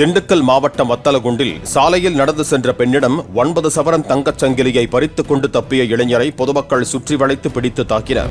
Dindigul மாவட்டம் வத்தலகுண்டில் சாலையில் நடந்து சென்ற பெண்ணிடம் ஒன்பது சவரன் தங்கச் சங்கிலியை பறித்துக் கொண்டு தப்பிய இளைஞரை பொதுமக்கள் சுற்றி வளைத்து பிடித்து தாக்கினர்.